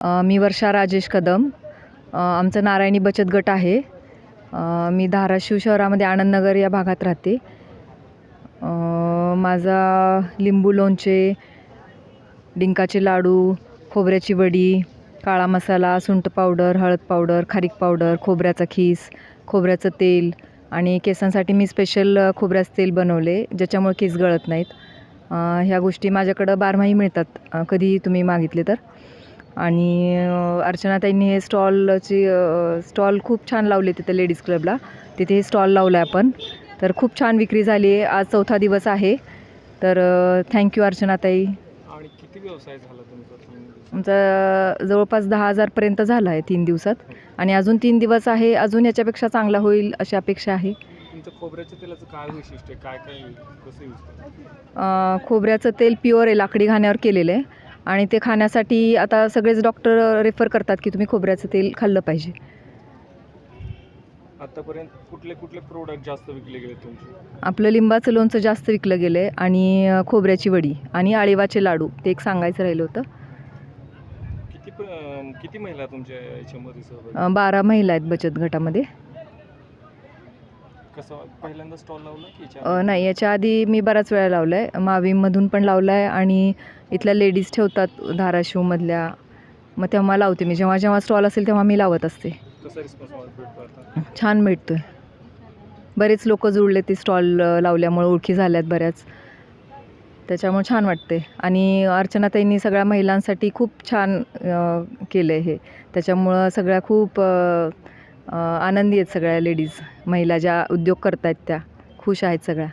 मी वर्षा राजेश कदम. आमचं नारायणी बचत गट आहे. मी धाराशिव शहरामध्ये आनंदनगर या भागात राहते. माझा लिंबू लोणचे डिंकाचे लाडू खोबऱ्याची वडी काळा मसाला सुंट पावडर हळद पावडर खारीक पावडर खोबऱ्याचा खीस खोबऱ्याचं तेल आणि केसांसाठी मी स्पेशल खोबऱ्याचं तेल बनवले ज्याच्यामुळे केस गळत नाहीत. ह्या गोष्टी माझ्याकडं बारमाही मिळतात कधीही तुम्ही मागितले तर. आणि अर्चनाताईंनी हे स्टॉलची स्टॉल खूप छान लावले तिथे लेडीज क्लबला. तिथे हे स्टॉल लावलं आहे आपण. तर खूप छान विक्री झाली आहे. आज चौथा दिवस आहे. तर थँक्यू अर्चनाताई. आणि किती व्यवसाय झाला तुमचा? आमचा जवळपास दहा हजारपर्यंत झाला आहे तीन दिवसात. आणि अजून तीन दिवस आहे. अजून याच्यापेक्षा चांगला होईल अशी अपेक्षा आहे. खोबऱ्याचं तेल प्युअर आहे. लाकडी घाण्यावर केलेलं आहे. आणि ते खाण्यासाठी आता सगळेच डॉक्टर रेफर करतात की तुम्ही खोबऱ्याचं तेल खाल्लं पाहिजे. आतापर्यंत कुठले कुठले प्रोडक्ट जास्त विकले गेले तुमचे? आपलं लिंबाचं लोणचं जास्त विकलं गेलं आहे आणि खोबऱ्याची वडी आणि आळीवाचे लाडू ते एक सांगायचं राहिलं होतं. किती प- किती महिला तुमच्या याच्यामध्ये सहभागी? अ, बारा महिला आहेत बचत गटामध्ये. कसं पहिल्यांदा स्टॉल लावला की याच्या अ, आधी? नाही याच्या आधी मी बराच वेळा लावला आहे मावीमधून पण लावला आहे आणि इथल्या लेडीज ठेवतात धाराशिवमधल्या मग तेव्हा लावते. मी जेव्हा जेव्हा स्टॉल असेल तेव्हा मी लावत असते. कसा रिस्पॉन्स भेटतो आता? छान भेटतो आहे बरेच लोक जुळले ते स्टॉल लावल्यामुळे ओळखी झाल्यात बऱ्याच. त्याच्यामुळे छान वाटते आणि अर्चनाताईंनी सगळ्या महिलांसाठी खूप छान केलं आहे हे. त्याच्यामुळं सगळ्या खूप अ, आनंदी आहेत सगळ्या लेडीज. महिला ज्या उद्योग करतायत त्या खुश आहेत सगळ्या.